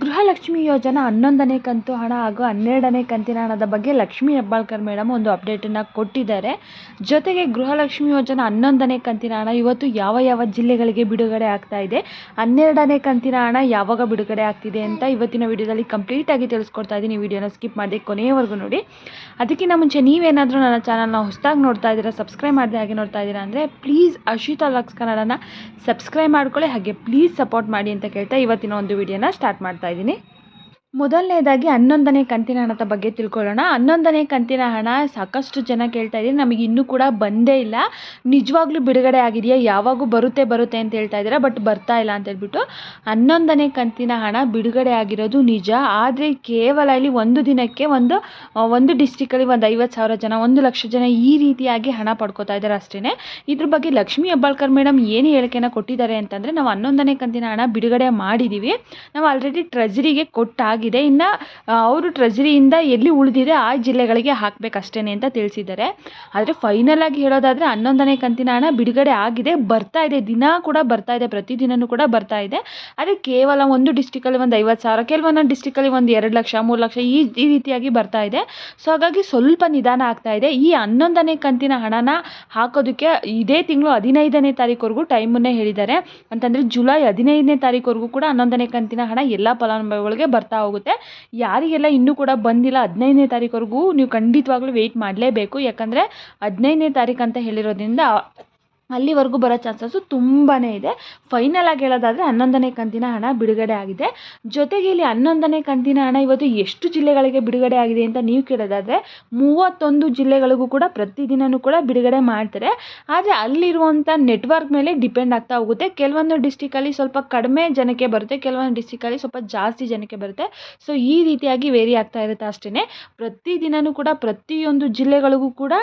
ಗೃಹಲಕ್ಷ್ಮಿ ಯೋಜನೆ ಹನ್ನೊಂದನೇ ಕಂತು ಹಣ ಹಾಗೂ ಹನ್ನೆರಡನೇ ಕಂತಿನ ಹಣದ ಬಗ್ಗೆ ಲಕ್ಷ್ಮಿ ಹೆಬ್ಬಾಳ್ಕರ್ ಮೇಡಮ್ ಒಂದು ಅಪ್ಡೇಟನ್ನು ಕೊಟ್ಟಿದ್ದಾರೆ. ಜೊತೆಗೆ ಗೃಹಲಕ್ಷ್ಮಿ ಯೋಜನಾ ಹನ್ನೊಂದನೇ ಕಂತಿನ ಹಣ ಇವತ್ತು ಯಾವ ಯಾವ ಜಿಲ್ಲೆಗಳಿಗೆ ಬಿಡುಗಡೆ ಆಗ್ತಾ ಇದೆ, ಹನ್ನೆರಡನೇ ಕಂತಿನ ಹಣ ಯಾವಾಗ ಬಿಡುಗಡೆ ಆಗ್ತಿದೆ ಅಂತ ಇವತ್ತಿನ ವಿಡಿಯೋದಲ್ಲಿ ಕಂಪ್ಲೀಟಾಗಿ ತಿಳಿಸ್ಕೊಡ್ತಾ ಇದ್ದೀನಿ. ವಿಡಿಯೋನ ಸ್ಕಿಪ್ ಮಾಡಿ ಕೊನೆಯವರೆಗೂ ನೋಡಿ. ಅದಕ್ಕಿಂತ ಮುಂಚೆ ನೀವೇನಾದರೂ ನನ್ನ ಚಾನಲ್ನ ಹೊಸದಾಗಿ ನೋಡ್ತಾ ಇದ್ದೀರಾ, ಸಬ್ಸ್ಕ್ರೈಬ್ ಮಾಡಿದೆ ಹಾಗೆ ನೋಡ್ತಾ ಇದ್ದೀರಾ ಅಂದರೆ ಪ್ಲೀಸ್ ಅಶಿತಾ ಲಕ್ಸ್ ಕನ್ನಡನ ಸಬ್ಸ್ಕ್ರೈಬ್ ಮಾಡ್ಕೊಳ್ಳಿ, ಹಾಗೆ ಪ್ಲೀಸ್ ಸಪೋರ್ಟ್ ಮಾಡಿ ಅಂತ ಕೇಳ್ತಾ ಇವತ್ತಿನ ಒಂದು ವಿಡಿಯೋನ ಸ್ಟಾರ್ಟ್ ಮಾಡ್ತಾ ಇದ್ದೀನಿ. ಮೊದಲನೇದಾಗಿ ಹನ್ನೊಂದನೇ ಕಂತಿನ ಹಣದ ಬಗ್ಗೆ ತಿಳ್ಕೊಳ್ಳೋಣ. ಹನ್ನೊಂದನೇ ಕಂತಿನ ಹಣ ಸಾಕಷ್ಟು ಜನ ಕೇಳ್ತಾ ಇದ್ದೀರಿ? ನಮಗೆ ಇನ್ನೂ ಕೂಡ ಬಂದೇ ಇಲ್ಲ. ನಿಜವಾಗ್ಲೂ ಬಿಡುಗಡೆ ಆಗಿದೆಯಾ? ಯಾವಾಗೂ ಬರುತ್ತೆ ಬರುತ್ತೆ ಅಂತ ಹೇಳ್ತಾ ಇದ್ದೀರಾ? ಬಟ್ ಬರ್ತಾ ಇಲ್ಲ ಅಂತ ಹೇಳ್ಬಿಟ್ಟು. ಹನ್ನೊಂದನೇ ಕಂತಿನ ಹಣ ಬಿಡುಗಡೆ ಆಗಿರೋದು ನಿಜ. ಆದರೆ ಕೇವಲ ಇಲ್ಲಿ ಒಂದು ದಿನಕ್ಕೆ ಒಂದು ಒಂದು ಡಿಸ್ಟಿಕಲ್ಲಿ ಒಂದು ಐವತ್ತು ಸಾವಿರ ಜನ, ಒಂದು ಲಕ್ಷ ಜನ ಈ ರೀತಿಯಾಗಿ ಹಣ ಪಡ್ಕೋತಾ ಇದ್ದಾರೆ ಅಷ್ಟೇ ಇದ್ರ ಬಗ್ಗೆ ಲಕ್ಷ್ಮೀ ಹೆಬ್ಬಾಳ್ಕರ್ ಮೇಡಮ್ ಏನು ಹೇಳಿಕೆನ ಕೊಟ್ಟಿದ್ದಾರೆ ಅಂತಂದರೆ, ನಾವು ಹನ್ನೊಂದನೇ ಕಂತಿನ ಹಣ ಬಿಡುಗಡೆ ಮಾಡಿದ್ದೀವಿ ನಾವು ಆಲ್ರೆಡಿ ಟ್ರೆಜರಿಗೆ ಕೊಟ್ಟಾಗಿದೆ ಇನ್ನು ಅವರು ಟ್ರೆಜರಿಯಿಂದ ಎಲ್ಲಿ ಉಳಿದಿದೆ ಆ ಜಿಲ್ಲೆಗಳಿಗೆ ಹಾಕಬೇಕಷ್ಟೇ ಅಂತ ತಿಳಿಸಿದ್ದಾರೆ. ಆದರೆ ಫೈನಲ್ ಆಗಿ ಹೇಳೋದಾದರೆ ಹನ್ನೊಂದನೇ ಕಂತಿನ ಹಣ ಬಿಡುಗಡೆ ಆಗಿದೆ. ಬರ್ತಾ ಇದೆ. ದಿನ ಕೂಡ ಬರ್ತಾ ಇದೆ. ಪ್ರತಿದಿನವೂ ಕೂಡ ಬರ್ತಾ ಇದೆ. ಆದರೆ ಕೇವಲ ಒಂದು ಡಿಸ್ಟಿಕಲ್ಲಿ ಒಂದು ಐವತ್ತು ಸಾವಿರ ಕೆಲವೊಂದೊಂದು ಡಿಸ್ಟಿಕಲ್ಲಿ ಒಂದು ಎರಡು ಲಕ್ಷ, ಮೂರು ಲಕ್ಷ ಈ ಈ ರೀತಿಯಾಗಿ ಬರ್ತಾ ಇದೆ. ಸೊ ಹಾಗಾಗಿ ಸ್ವಲ್ಪ ನಿಧಾನ ಆಗ್ತಾ ಇದೆ. ಈ ಹನ್ನೊಂದನೇ ಕಂತಿನ ಹಣನ ಹಾಕೋದಕ್ಕೆ ಇದೇ ತಿಂಗಳು ಹದಿನೈದನೇ ತಾರೀಕುವರೆಗೂ ಟೈಮನ್ನೇ ಹೇಳಿದ್ದಾರೆ. ಅಂತಂದರೆ ಜುಲೈ ಹದಿನೈದನೇ ತಾರೀಕುವರೆಗೂ ಕೂಡ ಹನ್ನೊಂದನೇ ಕಂತಿನ ಹಣ ಎಲ್ಲ ಫಲಾನುಭವಿಗಳಿಗೆ ಬರ್ತಾ ಹೋಗುತ್ತೆ. ಯಾರಿಗೆಲ್ಲ ಇನ್ನೂ ಕೂಡ ಬಂದಿಲ್ಲ ಹದಿನೈದನೇ ತಾರೀಕುವರೆಗೂ ನೀವು ಖಂಡಿತವಾಗ್ಲೂ ವೆಯ್ಟ್ ಮಾಡಲೇಬೇಕು. ಯಾಕಂದರೆ ಹದಿನೈದನೇ ತಾರೀಕು ಅಂತ ಹೇಳಿರೋದ್ರಿಂದ ಅಲ್ಲಿವರೆಗೂ ಬರೋ ಚಾನ್ಸಸ್ಸು ತುಂಬಾ ಇದೆ. ಫೈನಲ್ ಆಗಿ ಹೇಳೋದಾದರೆ ಹನ್ನೊಂದನೇ ಕಂತಿನ ಹಣ ಬಿಡುಗಡೆ ಆಗಿದೆ. ಜೊತೆಗೆ ಇಲ್ಲಿ ಹನ್ನೊಂದನೇ ಕಂತಿನ ಹಣ ಇವತ್ತು ಎಷ್ಟು ಜಿಲ್ಲೆಗಳಿಗೆ ಬಿಡುಗಡೆ ಆಗಿದೆ ಅಂತ ನೀವು ಕೇಳೋದಾದರೆ ಮೂವತ್ತೊಂದು ಜಿಲ್ಲೆಗಳಿಗೂ ಕೂಡ ಪ್ರತಿದಿನವೂ ಕೂಡ ಬಿಡುಗಡೆ ಮಾಡ್ತಾರೆ. ಆದರೆ ಅಲ್ಲಿರುವಂಥ ನೆಟ್ವರ್ಕ್ ಮೇಲೆ ಡಿಪೆಂಡ್ ಆಗ್ತಾ ಹೋಗುತ್ತೆ. ಕೆಲವೊಂದು ಡಿಸ್ಟಿಕಲ್ಲಿ ಸ್ವಲ್ಪ ಕಡಿಮೆ ಜನಕ್ಕೆ ಬರುತ್ತೆ, ಕೆಲವೊಂದು ಡಿಸ್ಟಿಕಲ್ಲಿ ಸ್ವಲ್ಪ ಜಾಸ್ತಿ ಜನಕ್ಕೆ ಬರುತ್ತೆ. ಸೊ ಈ ರೀತಿಯಾಗಿ ವೇರಿ ಆಗ್ತಾ ಇರುತ್ತೆ ಅಷ್ಟೇ ಪ್ರತಿದಿನವೂ ಕೂಡ ಪ್ರತಿಯೊಂದು ಜಿಲ್ಲೆಗಳಿಗೂ ಕೂಡ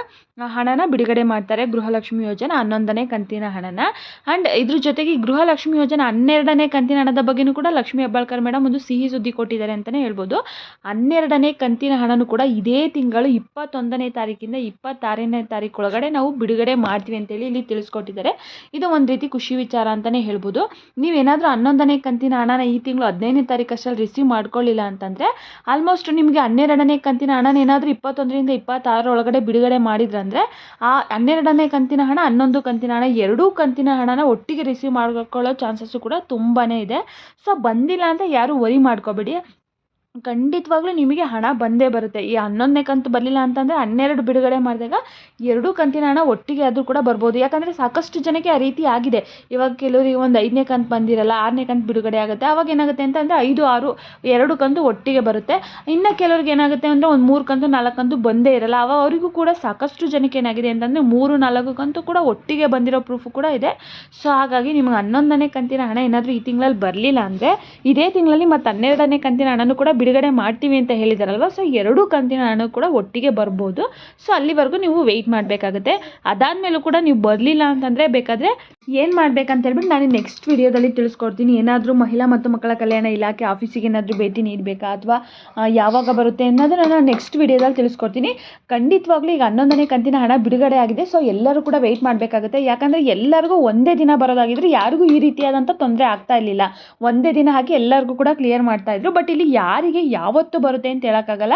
ಹಣನ ಬಿಡುಗಡೆ ಮಾಡ್ತಾರೆ ಗೃಹಲಕ್ಷ್ಮಿ ಯೋಜನೆ ಹನ್ನೊಂದನೇ ಕಂತಿನ ಹಣನ. ಆ್ಯಂಡ್ ಇದ್ರ ಜೊತೆಗೆ ಗೃಹಲಕ್ಷ್ಮಿ ಯೋಜನೆ ಹನ್ನೆರಡನೇ ಕಂತಿನ ಹಣದ ಬಗ್ಗೆನೂ ಕೂಡ ಲಕ್ಷ್ಮಿ ಹೆಬ್ಬಾಳ್ಕರ್ ಮೇಡಮ್ ಒಂದು ಸಿಹಿ ಸುದ್ದಿ ಕೊಟ್ಟಿದ್ದಾರೆ ಅಂತಲೇ ಹೇಳ್ಬೋದು. ಹನ್ನೆರಡನೇ ಕಂತಿನ ಹಣನೂ ಕೂಡ ಇದೇ ತಿಂಗಳು ಇಪ್ಪತ್ತೊಂದನೇ ತಾರೀಕಿಂದ ಇಪ್ಪತ್ತಾರನೇ ತಾರೀಕು ಒಳಗಡೆ ನಾವು ಬಿಡುಗಡೆ ಮಾಡ್ತೀವಿ ಅಂತೇಳಿ ಇಲ್ಲಿ ತಿಳಿಸ್ಕೊಟ್ಟಿದ್ದಾರೆ. ಇದು ಒಂದು ರೀತಿ ಖುಷಿ ವಿಚಾರ ಅಂತಲೇ ಹೇಳ್ಬೋದು. ನೀವೇನಾದರೂ ಹನ್ನೊಂದನೇ ಕಂತಿನ ಹಣನ ಈ ತಿಂಗಳು ಹದಿನೈದನೇ ತಾರೀಕು ಅಷ್ಟರಲ್ಲಿ ರಿಸೀವ್ ಮಾಡ್ಕೊಳ್ಳಿಲ್ಲ ಅಂತಂದರೆ ಆಲ್ಮೋಸ್ಟ್ ನಿಮಗೆ ಹನ್ನೆರಡನೇ ಕಂತಿನ ಹಣನ ಏನಾದರೂ ಇಪ್ಪತ್ತೊಂದರಿಂದ ಇಪ್ಪತ್ತಾರರ ಒಳಗಡೆ ಬಿಡುಗಡೆ ಮಾಡಿದ್ರಂದರೆ ಆ ಹನ್ನೆರಡನೇ ಕಂತಿನ ಹಣ ಹನ್ನೊಂದು ಕಂತಿನ ಹಣ ಎರಡೂ ಕಂತಿನ ಹಣನ ಒಟ್ಟಿಗೆ ರಿಸೀವ್ ಮಾಡ್ಕೊಳ್ಳೋ ಚಾನ್ಸಸ್ಸು ಕೂಡ ತುಂಬಾ ಇದೆ. ಸೊ ಬಂದಿಲ್ಲ ಅಂತ ಯಾರೂ ವರಿ ಮಾಡ್ಕೋಬೇಡಿ. ಖಂಡಿತವಾಗ್ಲೂ ನಿಮಗೆ ಹಣ ಬಂದೇ ಬರುತ್ತೆ. ಈ ಹನ್ನೊಂದನೇ ಕಂತು ಬರಲಿಲ್ಲ ಅಂತಂದರೆ ಹನ್ನೆರಡು ಬಿಡುಗಡೆ ಮಾಡಿದಾಗ ಎರಡೂ ಕಂತಿನ ಹಣ ಒಟ್ಟಿಗೆ ಆದರೂ ಕೂಡ ಬರ್ಬೋದು. ಯಾಕಂದರೆ ಸಾಕಷ್ಟು ಜನಕ್ಕೆ ಆ ರೀತಿ ಆಗಿದೆ. ಇವಾಗ ಕೆಲವರಿಗೆ ಒಂದು ಐದನೇ ಕಂತು ಬಂದಿರಲ್ಲ, ಆರನೇ ಕಂತು ಬಿಡುಗಡೆ ಆಗುತ್ತೆ. ಅವಾಗ ಏನಾಗುತ್ತೆ ಅಂತಂದರೆ ಐದು, ಆರು, ಎರಡು ಕಂತು ಒಟ್ಟಿಗೆ ಬರುತ್ತೆ. ಇನ್ನು ಕೆಲವ್ರಿಗೆ ಏನಾಗುತ್ತೆ ಅಂದರೆ ಒಂದು ಮೂರು ಕಂತು, ನಾಲ್ಕು ಕಂತು ಬಂದೇ ಇರಲ್ಲ. ಅವಾಗ ಅವರಿಗೂ ಕೂಡ ಸಾಕಷ್ಟು ಜನಕ್ಕೆ ಏನಾಗಿದೆ ಅಂತಂದರೆ ಮೂರು, ನಾಲ್ಕು ಕಂತು ಕೂಡ ಒಟ್ಟಿಗೆ ಬಂದಿರೋ ಪ್ರೂಫು ಕೂಡ ಇದೆ. ಸೊ ಹಾಗಾಗಿ ನಿಮಗೆ ಹನ್ನೊಂದನೇ ಕಂತಿನ ಹಣ ಏನಾದರೂ ಈ ತಿಂಗಳಲ್ಲಿ ಬರಲಿಲ್ಲ ಅಂದರೆ ಇದೇ ತಿಂಗಳಲ್ಲಿ ಮತ್ತು ಹನ್ನೆರಡನೇ ಕಂತಿನ ಹಣನೂ ಕೂಡ ಬಿಡುಗಡೆ ಮಾಡ್ತೀವಿ ಅಂತ ಹೇಳಿದಾರಲ್ವ? ಸೊ ಎರಡೂ ಕಂತಿನ ಹಣ ಕೂಡ ಒಟ್ಟಿಗೆ ಬರ್ಬೋದು. ಸೊ ಅಲ್ಲಿವರೆಗೂ ನೀವು ವೆಯ್ಟ್ ಮಾಡಬೇಕಾಗುತ್ತೆ. ಅದಾದಮೇಲೂ ಕೂಡ ನೀವು ಬರಲಿಲ್ಲ ಅಂತಂದರೆ ಬೇಕಾದರೆ ಏನು ಮಾಡ್ಬೇಕಂತ ಹೇಳ್ಬಿಟ್ಟು ನಾನು ನೆಕ್ಸ್ಟ್ ವಿಡಿಯೋದಲ್ಲಿ ತಿಳಿಸ್ಕೊಡ್ತೀನಿ. ಏನಾದರೂ ಮಹಿಳಾ ಮತ್ತು ಮಕ್ಕಳ ಕಲ್ಯಾಣ ಇಲಾಖೆ ಆಫೀಸಿಗೆ ಏನಾದರೂ ಭೇಟಿ ನೀಡಬೇಕಾ ಅಥವಾ ಯಾವಾಗ ಬರುತ್ತೆ ಅನ್ನೋದು ನಾನು ನೆಕ್ಸ್ಟ್ ವಿಡಿಯೋದಲ್ಲಿ ತಿಳಿಸ್ಕೊಡ್ತೀನಿ. ಖಂಡಿತವಾಗ್ಲೂ ಈಗ ಹನ್ನೊಂದನೇ ಕಂತಿನ ಹಣ ಬಿಡುಗಡೆ ಆಗಿದೆ. ಸೊ ಎಲ್ಲರೂ ಕೂಡ ವೆಯ್ಟ್ ಮಾಡಬೇಕಾಗುತ್ತೆ. ಯಾಕಂದರೆ ಎಲ್ಲರಿಗೂ ಒಂದೇ ದಿನ ಬರೋದಾಗಿದ್ದರೆ ಯಾರಿಗೂ ಈ ರೀತಿಯಾದಂಥ ತೊಂದರೆ ಆಗ್ತಾ ಇರಲಿಲ್ಲ. ಒಂದೇ ದಿನ ಹಾಕಿ ಎಲ್ಲರಿಗೂ ಕೂಡ ಕ್ಲಿಯರ್ ಮಾಡ್ತಾ ಇದ್ರು. ಬಟ್ ಇಲ್ಲಿ ಯಾರಿಗೆ ಯಾವತ್ತು ಬರುತ್ತೆ ಅಂತ ಹೇಳೋಕ್ಕಾಗಲ್ಲ.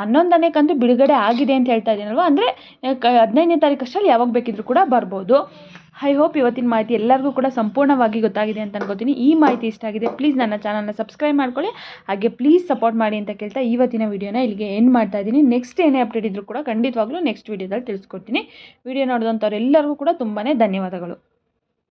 ಹನ್ನೊಂದನೇ ಕಂತು ಬಿಡುಗಡೆ ಆಗಿದೆ ಅಂತ ಹೇಳ್ತಾ ಇದ್ದೀನಲ್ವ ಅಂದರೆ ಹದಿನೈದನೇ ತಾರೀಕು ಯಾವಾಗ ಬೇಕಿದ್ರೂ ಕೂಡ ಬರ್ಬೋದು. ಐ ಹೋಪ್ ಇವತ್ತಿನ ಮಾಹಿತಿ ಎಲ್ಲರಿಗೂ ಕೂಡ ಸಂಪೂರ್ಣವಾಗಿ ಗೊತ್ತಾಗಿದೆ ಅಂತ ಅನ್ಕೋತೀನಿ. ಈ ಮಾಹಿತಿ ಇಷ್ಟ ಆಗಿದೆ ಪ್ಲೀಸ್ ನನ್ನ ಚಾನಲ್ನ ಸಬ್ಸ್ಕ್ರೈಬ್ ಮಾಡ್ಕೊಳ್ಳಿ. ಹಾಗೆ ಪ್ಲೀಸ್ ಸಪೋರ್ಟ್ ಮಾಡಿ ಅಂತ ಕೇಳ್ತಾ ಇವತ್ತಿನ ವಿಡಿಯೋನ ಇಲ್ಲಿಗೆ ಎಂಡ್ ಮಾಡ್ತಾ ಇದ್ದೀನಿ ನೆಕ್ಸ್ಟ್ ಏನೇ ಅಪ್ಡೇಟ್ ಇದ್ರೂ ಕೂಡ ಖಂಡಿತವಾಗ್ಲೂ ನೆಕ್ಸ್ಟ್ ವೀಡಿಯೋದಲ್ಲಿ ತಿಳಿಸ್ಕೊಡ್ತೀನಿ. ವಿಡಿಯೋ ನೋಡಿದಂಥವ್ರು ಎಲ್ಲರಿಗೂ ಕೂಡ ತುಂಬಾ ಧನ್ಯವಾದಗಳು.